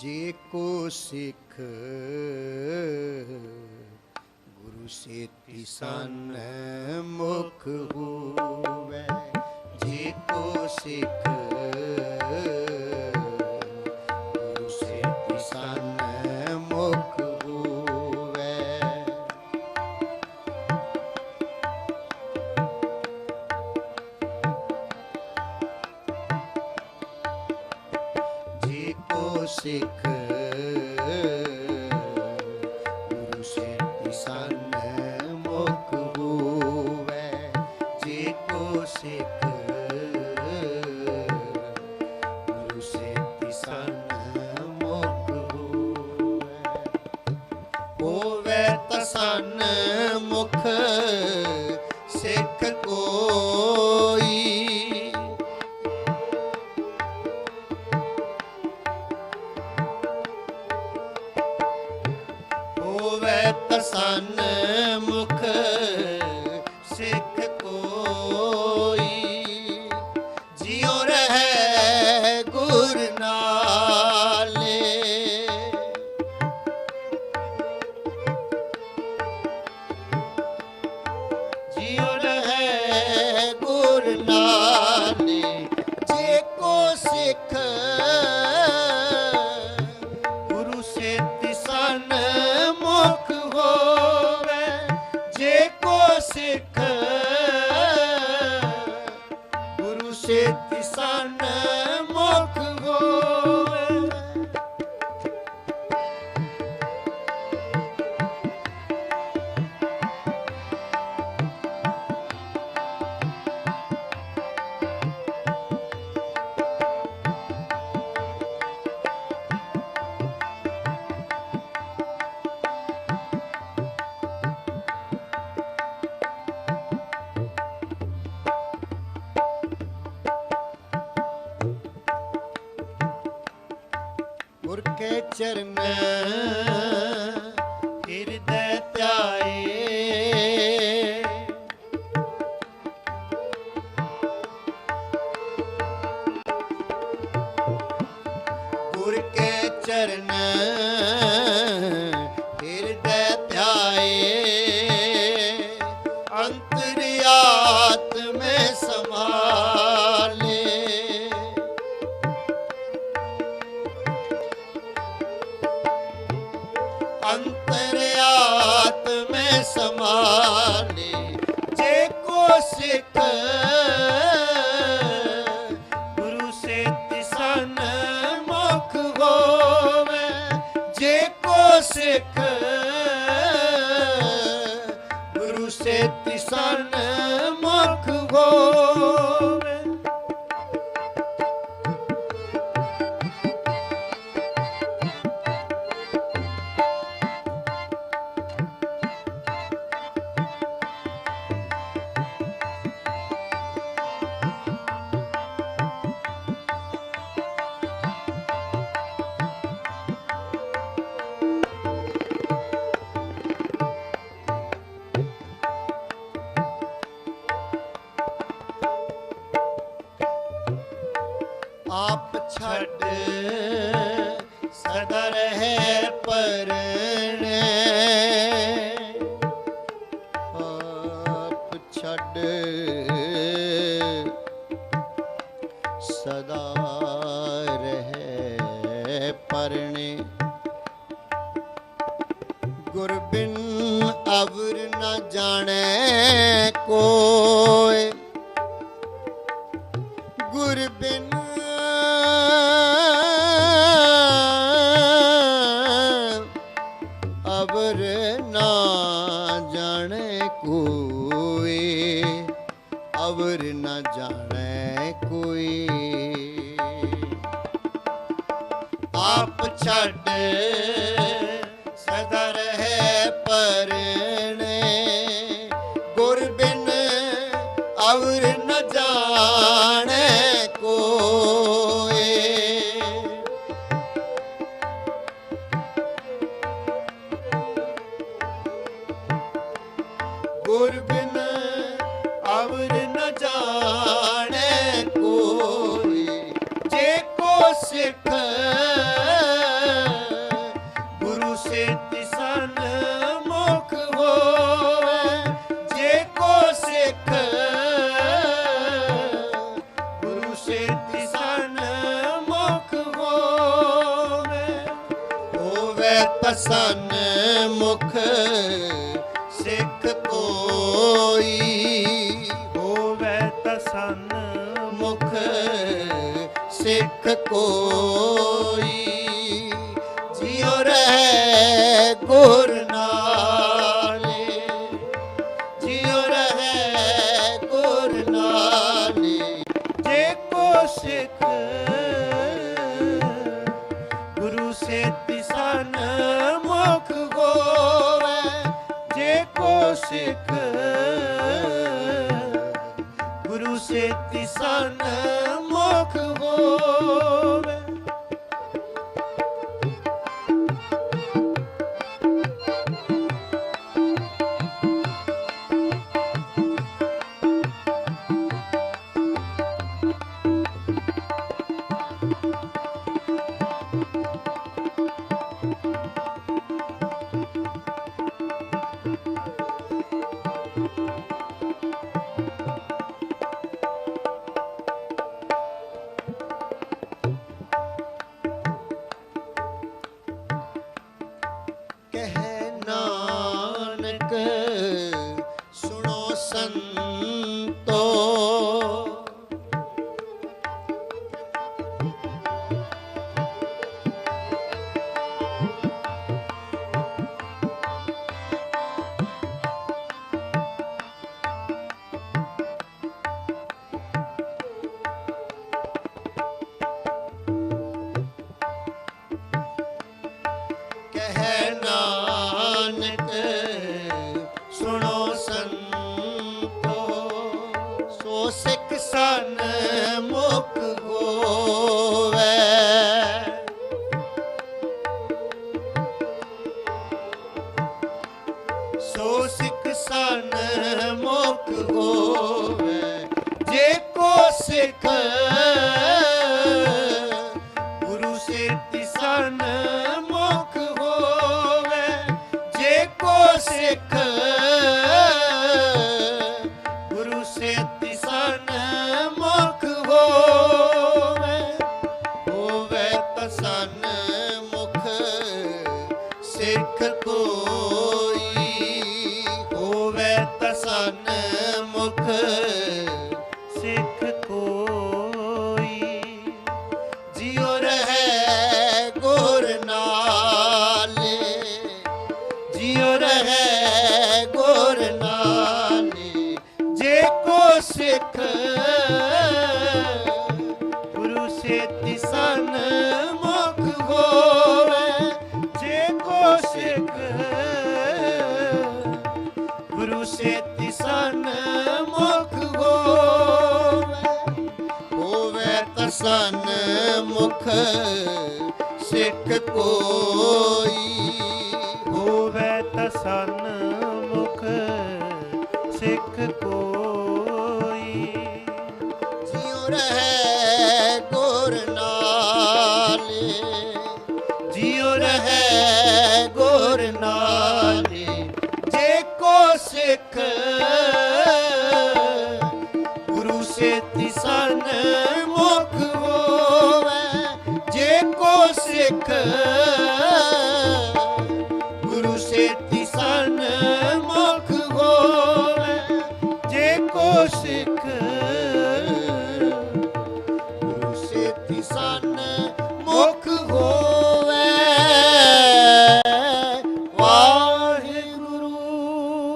ਜੇ ਕੋ ਸਿੱਖ ਗੁਰੂ ਸੇਤੀ ਸਨ ਮੁਖ ਹੋਵੇ। ਜੇ ਕੋ ਸਿੱਖ ਸਿੱਖ ਗੁਰੂ ਸੇਤੀ ਸਨ ਮੁਖ ਹੋਵੇ ਜੇ ਕੋ ਸਿੱਖ ਗੁਰੂ ਸੇਤੀ ਸਨ ਮੁਖ ਹੋਵੇ ਹੋਵੇ ਤਸਨ ਮੁਖ ਸਿੱਖ ਕੋਈ ਤਸਨ ਮੁਖ ਸਿੱਖ ਕੋਈ। ਜਿਉ ਰਹਿ ਗੁਰ ਨਾਲੇ। ਜਿਉ ਰਹਿ ਗੁਰ ਨਾਲੇ, ਜੇ ਕੋ ਸਿੱਖ ਚਰਨਾ ਹਿਰਦੈ ਧਿਆਏ। ਗੁਰ ਕੇ ਚਰਨ ਹਿਰਦੈ ਧਿਆਏ। ਅੰਤਰਿਆਤਮੇ ਅੰਤਰਿਆਤਮੇ ਜੇ ਕੋ ਸਿੱਖ ਗੁਰੂ ਸੇਤੀ ਸਨ ਮੁਖ ਹੋਵੇ ਜੇ ਕੋ ਸਿੱਖ ਅਵਰ ਨ ਜਾਣੈ ਕੋਇ। ਗੁਰ ਬਿਨ ਅਵਰ ਨਾ ਜਾਣੈ ਕੋਈ ਅਵਰ ਨਾ ਜਾਣੇ ਕੋਈ ਆਪ ਛੱਡ ਸਿੱਖ। ਗੁਰੂ ਸੇਤੀ ਸਨ ਮੁਖ ਹੋਵੇ ਜੇ ਕੋ ਮੁਖ ਹੋਵੇ ਮੁਖ। ਸਿੱਖ ਕੋਈ। ਜਿਉ ਰਹਿ ਗੁਰ ਨਾਲੇ। ਜਿਉ ਰਹਿ ਗੁਰ ਨਾਲੇ। ਜੇ ਕੋ ਸਿੱਖ ਗੁਰੂ ਸੇ ਤਿਸਨ ਮੁਖ ਹੋਵੇ ਜੇ ਕੋ ਸਿੱਖ ਗੁਰੂ ਸੇ ਤਿਸਨ ਮੁਖ ਹੋਵੇ ਸੋ ਸਿੱਖ ਸਨ ਮੁਖ ਹੋਵੇ ਜੇ ਕੋ ਸਿੱਖ ਮੁਖ ਸਿੱਖ ਕੋਈ ਜਿਉ ਰਹਿ ਗੁਰ ਨਾਲੇ, ਜਿਉ ਰਹਿ ਗੁਰ ਨਾਲੇ, ਜੇ ਕੋ ਸਿੱਖ, ਗੁਰੂ ਸੇ ਤਿਸਨ ਤਸਨ ਮੁਖ ਸਿੱਖ ਕੋਈ। ਹੋਵੇ ਤਸਨ ਮੁਖ ਸਿੱਖ ਕੋਈ। ਜਿਉ ਰਹਿ ਗੁਰ ਨਾਲੇ ਜਿਉ ਰਹਿ ਗੁਰ ਨਾਲੇ ਜੇ ਕੋ ਸਿੱਖ ਗੁਰੂ ਸੇਤੀ